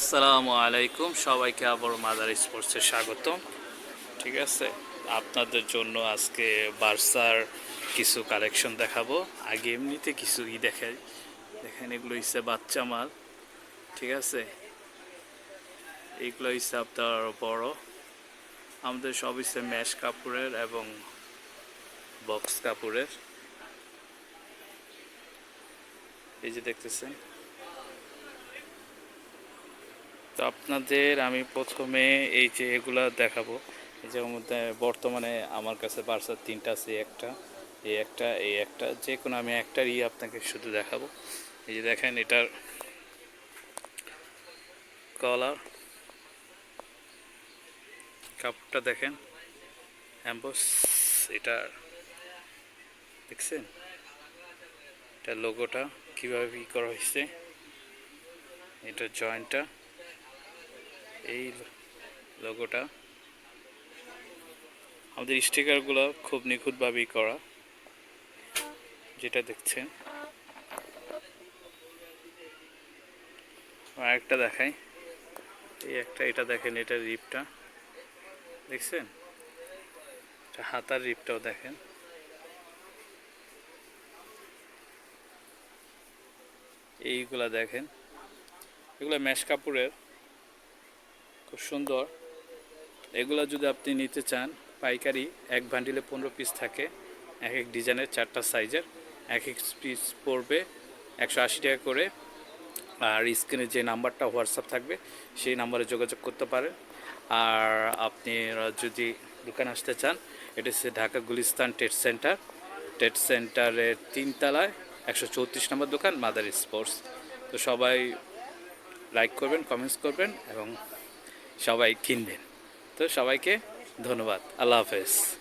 আসসালামু আলাইকুম, সবাইকে আবার মাদার স্পোর্টসে স্বাগতম। ঠিক আছে, আপনাদের জন্য আজকে বার্সার কিছু কালেকশন দেখাবো। আগে এমনিতে কিছু ই দেখাই। দেখেন, এগুলো হচ্ছে বাচ্চা মাল। ঠিক আছে এইগুলো হচ্ছে আপনার বড়। আমাদের সব হচ্ছে ম্যাশ কাপড়ের এবং বক্স কাপড়ের। এই যে দেখতেছেন তো আপনাদের আমি প্রথমে এই যে এগুলা দেখাবো। এই যে মধ্যে বর্তমানে আমার কাছে বার্সার তিনটা আছে, একটা, এই একটা এই একটা যে কোনো আমি একটার ইয়ে আপনাকে শুধু দেখাবো। এই যে দেখেন এটার কলার কাপটা দেখেন অ্যাম্বস এটা দেখছেন? এটা লোগোটা কীভাবে করা হয়েছে, এটা জয়েন্টটা এই লোগোটা আমাদের স্টিকারগুলো খুব নিখুঁতভাবেই করা, যেটা দেখছেন। আর একটা দেখাই। এই একটা, এটা দেখেন এটা রিপটা। দেখছেন? এটা হাতার রিপটাও দেখেন। এইগুলা দেখেন। এগুলো ম্যাশ কাপড়ের। খুব সুন্দর। এগুলো যদি আপনি নিতে চান, পাইকারি এক ভান্ডিলে পনেরো পিস থাকে। এক এক ডিজাইনের চারটা সাইজের এক এক পিস পড়বে একশো আশি টাকা করে। আর স্ক্রিনে যে নাম্বারটা হোয়াটসঅ্যাপ থাকবে, সেই নাম্বারে যোগাযোগ করতে পারেন। আর আপনি যদি দোকান আসতে চান, এটা হচ্ছে ঢাকা গুলিস্তান টেট সেন্টার। টেট সেন্টারের তিনতলায় একশো চৌত্রিশ নম্বর দোকান, মাদার স্পোর্টস। তো সবাই লাইক করবেন, কমেন্টস করবেন এবং সবাই কিনবেন। তো সবাইকে ধন্যবাদ। আল্লাহ হাফেজ।